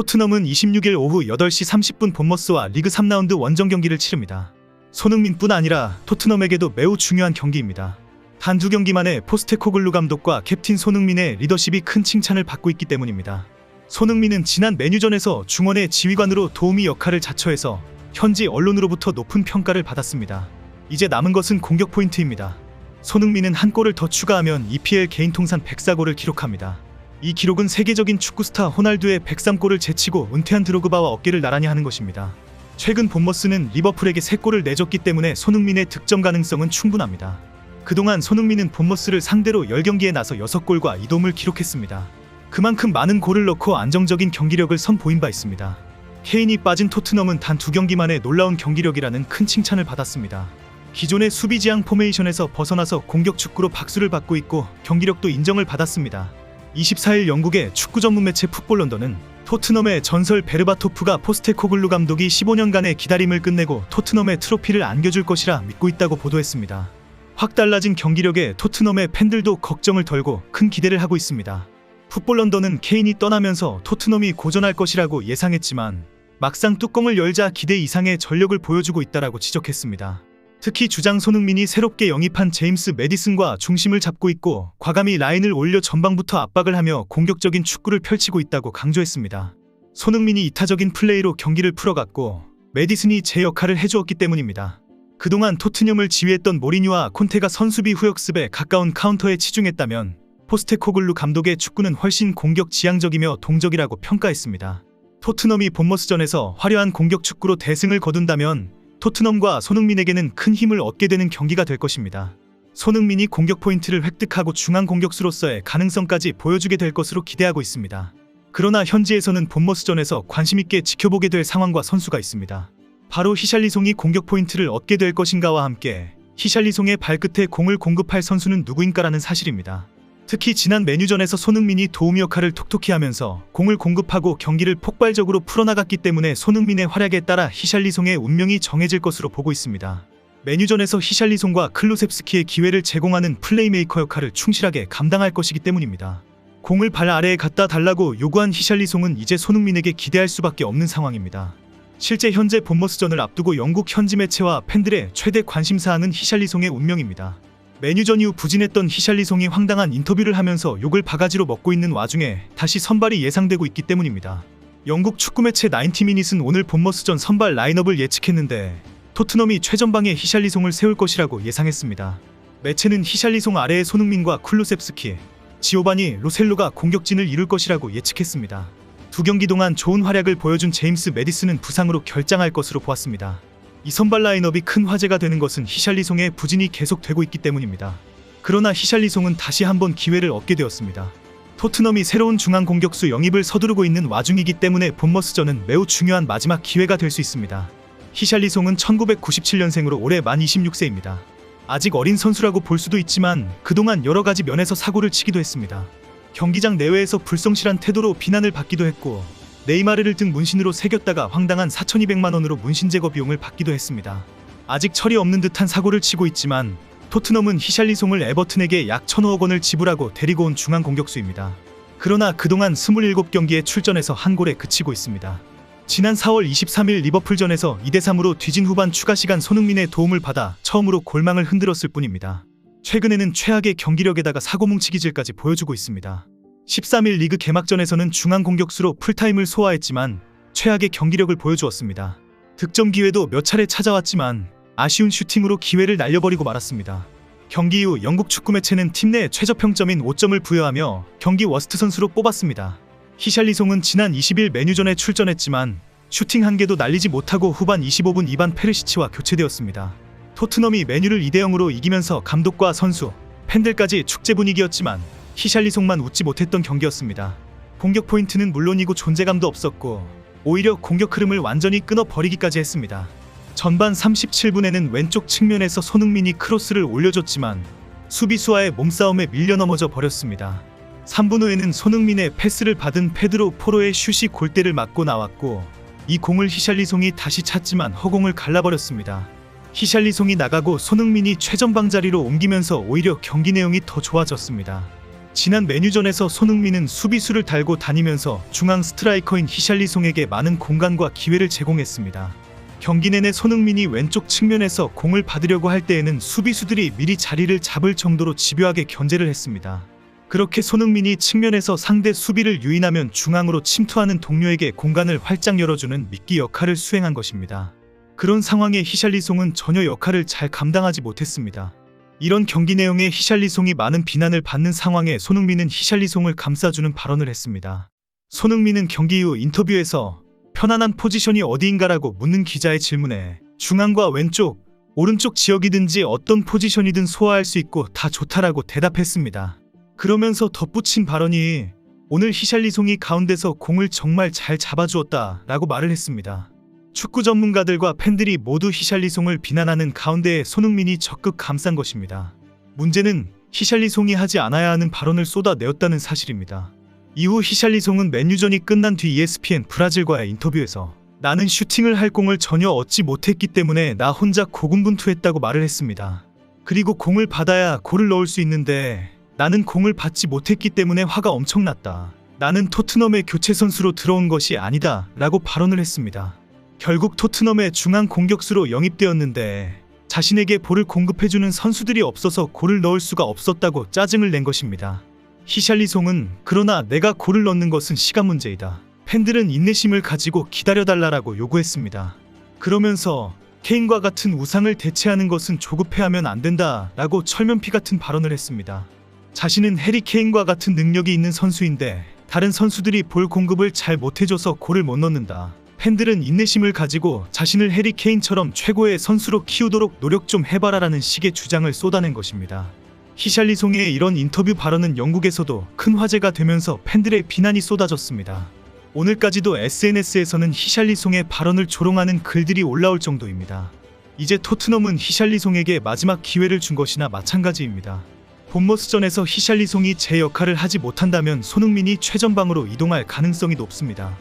토트넘은 26일 오후 8시 30분 본머스와 리그 3라운드 원정 경기를 치릅니다. 손흥민뿐 아니라 토트넘에게도 매우 중요한 경기입니다. 단 두 경기 만에 포스테코글루 감독과 캡틴 손흥민의 리더십이 큰 칭찬을 받고 있기 때문입니다. 손흥민은 지난 메뉴전에서 중원의 지휘관으로 도우미 역할을 자처해서 현지 언론으로부터 높은 평가를 받았습니다. 이제 남은 것은 공격 포인트입니다. 손흥민은 한 골을 더 추가하면 EPL 개인 통산 104골을 기록합니다. 이 기록은 세계적인 축구 스타 호날두의 103골을 제치고 은퇴한 드로그바와 어깨를 나란히 하는 것입니다. 최근 본머스는 리버풀에게 3골을 내줬기 때문에 손흥민의 득점 가능성은 충분합니다. 그동안 손흥민은 본머스를 상대로 10경기에 나서 6골과 2도움을 기록했습니다. 그만큼 많은 골을 넣고 안정적인 경기력을 선보인 바 있습니다. 케인이 빠진 토트넘은 단 두 경기 만에 놀라운 경기력이라는 큰 칭찬을 받았습니다. 기존의 수비 지향 포메이션에서 벗어나서 공격 축구로 박수를 받고 있고 경기력도 인정을 받았습니다. 24일 영국의 축구 전문 매체 풋볼 런던은 토트넘의 전설 베르바토프가 포스테코글루 감독이 15년간의 기다림을 끝내고 토트넘의 트로피를 안겨줄 것이라 믿고 있다고 보도했습니다. 확 달라진 경기력에 토트넘의 팬들도 걱정을 덜고 큰 기대를 하고 있습니다. 풋볼 런던은 케인이 떠나면서 토트넘이 고전할 것이라고 예상했지만 막상 뚜껑을 열자 기대 이상의 전력을 보여주고 있다라고 지적했습니다. 특히 주장 손흥민이 새롭게 영입한 제임스 메디슨과 중심을 잡고 있고 과감히 라인을 올려 전방부터 압박을 하며 공격적인 축구를 펼치고 있다고 강조했습니다. 손흥민이 이타적인 플레이로 경기를 풀어갔고 메디슨이 제 역할을 해주었기 때문입니다. 그동안 토트넘을 지휘했던 모리뉴와 콘테가 선수비 후역습에 가까운 카운터에 치중했다면 포스테코글루 감독의 축구는 훨씬 공격 지향적이며 동적이라고 평가했습니다. 토트넘이 본머스전에서 화려한 공격 축구로 대승을 거둔다면 토트넘과 손흥민에게는 큰 힘을 얻게 되는 경기가 될 것입니다. 손흥민이 공격 포인트를 획득하고 중앙 공격수로서의 가능성까지 보여주게 될 것으로 기대하고 있습니다. 그러나 현지에서는 본머스전에서 관심있게 지켜보게 될 상황과 선수가 있습니다. 바로 히샬리송이 공격 포인트를 얻게 될 것인가와 함께 히샬리송의 발끝에 공을 공급할 선수는 누구인가라는 사실입니다. 특히 지난 메뉴전에서 손흥민이 도움 역할을 톡톡히 하면서 공을 공급하고 경기를 폭발적으로 풀어나갔기 때문에 손흥민의 활약에 따라 히샬리송의 운명이 정해질 것으로 보고 있습니다. 메뉴전에서 히샬리송과 클루셉스키의 기회를 제공하는 플레이메이커 역할을 충실하게 감당할 것이기 때문입니다. 공을 발 아래에 갖다 달라고 요구한 히샬리송은 이제 손흥민에게 기대할 수밖에 없는 상황입니다. 실제 현재 본머스전을 앞두고 영국 현지 매체와 팬들의 최대 관심사항은 히샬리송의 운명입니다. 메뉴전 이후 부진했던 히샬리송이 황당한 인터뷰를 하면서 욕을 바가지로 먹고 있는 와중에 다시 선발이 예상되고 있기 때문입니다. 영국 축구 매체 90미닛은 오늘 본머스전 선발 라인업을 예측했는데 토트넘이 최전방에 히샬리송을 세울 것이라고 예상했습니다. 매체는 히샬리송 아래에 손흥민과 쿨루셉스키, 지오바니 로셀로가 공격진을 이룰 것이라고 예측했습니다. 두 경기 동안 좋은 활약을 보여준 제임스 메디슨은 부상으로 결장할 것으로 보았습니다. 이 선발 라인업이 큰 화제가 되는 것은 히샬리송의 부진이 계속되고 있기 때문입니다. 그러나 히샬리송은 다시 한번 기회를 얻게 되었습니다. 토트넘이 새로운 중앙 공격수 영입을 서두르고 있는 와중이기 때문에 본머스전은 매우 중요한 마지막 기회가 될 수 있습니다. 히샬리송은 1997년생으로 올해 만 26세입니다. 아직 어린 선수라고 볼 수도 있지만 그동안 여러 가지 면에서 사고를 치기도 했습니다. 경기장 내외에서 불성실한 태도로 비난을 받기도 했고 네이마르를 등 문신으로 새겼다가 황당한 4,200만 원으로 문신 제거 비용을 받기도 했습니다. 아직 철이 없는 듯한 사고를 치고 있지만 토트넘은 히샬리송을 에버튼에게 약 1,005억 원을 지불하고 데리고 온 중앙 공격수입니다. 그러나 그동안 27경기에 출전해서 한 골에 그치고 있습니다. 지난 4월 23일 리버풀전에서 2대3으로 뒤진 후반 추가 시간 손흥민의 도움을 받아 처음으로 골망을 흔들었을 뿐입니다. 최근에는 최악의 경기력에다가 사고 뭉치기질까지 보여주고 있습니다. 13일 리그 개막전에서는 중앙 공격수로 풀타임을 소화했지만 최악의 경기력을 보여주었습니다. 득점 기회도 몇 차례 찾아왔지만 아쉬운 슈팅으로 기회를 날려버리고 말았습니다. 경기 이후 영국 축구 매체는 팀 내 최저 평점인 5점을 부여하며 경기 워스트 선수로 뽑았습니다. 히샬리송은 지난 20일 메뉴전에 출전했지만 슈팅 한 개도 날리지 못하고 후반 25분 이반 페르시치와 교체되었습니다. 토트넘이 메뉴를 2대 0으로 이기면서 감독과 선수, 팬들까지 축제 분위기였지만 히샬리송만 웃지 못했던 경기였습니다. 공격 포인트는 물론이고 존재감도 없었고 오히려 공격 흐름을 완전히 끊어버리기까지 했습니다. 전반 37분에는 왼쪽 측면에서 손흥민이 크로스를 올려줬지만 수비수와의 몸싸움에 밀려 넘어져 버렸습니다. 3분 후에는 손흥민의 패스를 받은 페드로 포로의 슛이 골대를 맞고 나왔고 이 공을 히샬리송이 다시 찾지만 허공을 갈라버렸습니다. 히샬리송이 나가고 손흥민이 최전방 자리로 옮기면서 오히려 경기 내용이 더 좋아졌습니다. 지난 메뉴전에서 손흥민은 수비수를 달고 다니면서 중앙 스트라이커인 히샬리송에게 많은 공간과 기회를 제공했습니다. 경기 내내 손흥민이 왼쪽 측면에서 공을 받으려고 할 때에는 수비수들이 미리 자리를 잡을 정도로 집요하게 견제를 했습니다. 그렇게 손흥민이 측면에서 상대 수비를 유인하면 중앙으로 침투하는 동료에게 공간을 활짝 열어주는 미끼 역할을 수행한 것입니다. 그런 상황에 히샬리송은 전혀 역할을 잘 감당하지 못했습니다. 이런 경기 내용에 히샬리송이 많은 비난을 받는 상황에 손흥민은 히샬리송을 감싸주는 발언을 했습니다. 손흥민은 경기 이후 인터뷰에서 편안한 포지션이 어디인가라고 묻는 기자의 질문에 중앙과 왼쪽, 오른쪽 지역이든지 어떤 포지션이든 소화할 수 있고 다 좋다라고 대답했습니다. 그러면서 덧붙인 발언이 오늘 히샬리송이 가운데서 공을 정말 잘 잡아주었다 라고 말을 했습니다. 축구 전문가들과 팬들이 모두 히샬리송을 비난하는 가운데에 손흥민이 적극 감싼 것입니다. 문제는 히샬리송이 하지 않아야 하는 발언을 쏟아내었다는 사실입니다. 이후 히샬리송은 맨유전이 끝난 뒤 ESPN 브라질과의 인터뷰에서 나는 슈팅을 할 공을 전혀 얻지 못했기 때문에 나 혼자 고군분투했다고 말을 했습니다. 그리고 공을 받아야 골을 넣을 수 있는데 나는 공을 받지 못했기 때문에 화가 엄청났다. 나는 토트넘의 교체 선수로 들어온 것이 아니다. 라고 발언을 했습니다. 결국 토트넘의 중앙 공격수로 영입되었는데 자신에게 볼을 공급해주는 선수들이 없어서 골을 넣을 수가 없었다고 짜증을 낸 것입니다. 히샬리송은 그러나 내가 골을 넣는 것은 시간 문제이다. 팬들은 인내심을 가지고 기다려달라라고 요구했습니다. 그러면서 케인과 같은 우상을 대체하는 것은 조급해하면 안 된다 라고 철면피 같은 발언을 했습니다. 자신은 해리 케인과 같은 능력이 있는 선수인데 다른 선수들이 볼 공급을 잘 못해줘서 골을 못 넣는다. 팬들은 인내심을 가지고 자신을 해리 케인처럼 최고의 선수로 키우도록 노력 좀 해봐라라는 식의 주장을 쏟아낸 것입니다. 히샬리송의 이런 인터뷰 발언은 영국에서도 큰 화제가 되면서 팬들의 비난이 쏟아졌습니다. 오늘까지도 SNS에서는 히샬리 송의 발언을 조롱하는 글들이 올라올 정도입니다. 이제 토트넘은 히샬리 송에게 마지막 기회를 준 것이나 마찬가지입니다. 본머스전에서 히샬리 송이 제 역할을 하지 못한다면 손흥민이 최전방으로 이동할 가능성이 높습니다.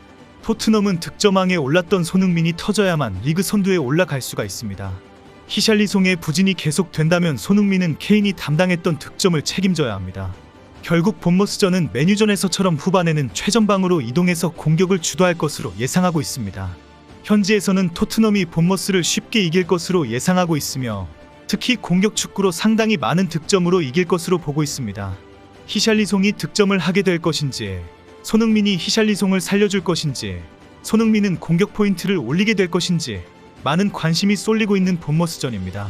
토트넘은 득점왕에 올랐던 손흥민이 터져야만 리그 선두에 올라갈 수가 있습니다. 히샬리송의 부진이 계속된다면 손흥민은 케인이 담당했던 득점을 책임져야 합니다. 결국 본머스전은 메뉴전에서처럼 후반에는 최전방으로 이동해서 공격을 주도할 것으로 예상하고 있습니다. 현지에서는 토트넘이 본머스를 쉽게 이길 것으로 예상하고 있으며 특히 공격 축구로 상당히 많은 득점으로 이길 것으로 보고 있습니다. 히샬리송이 득점을 하게 될 것인지, 손흥민이 히샬리송을 살려줄 것인지, 손흥민은 공격 포인트를 올리게 될 것인지 많은 관심이 쏠리고 있는 본머스전입니다.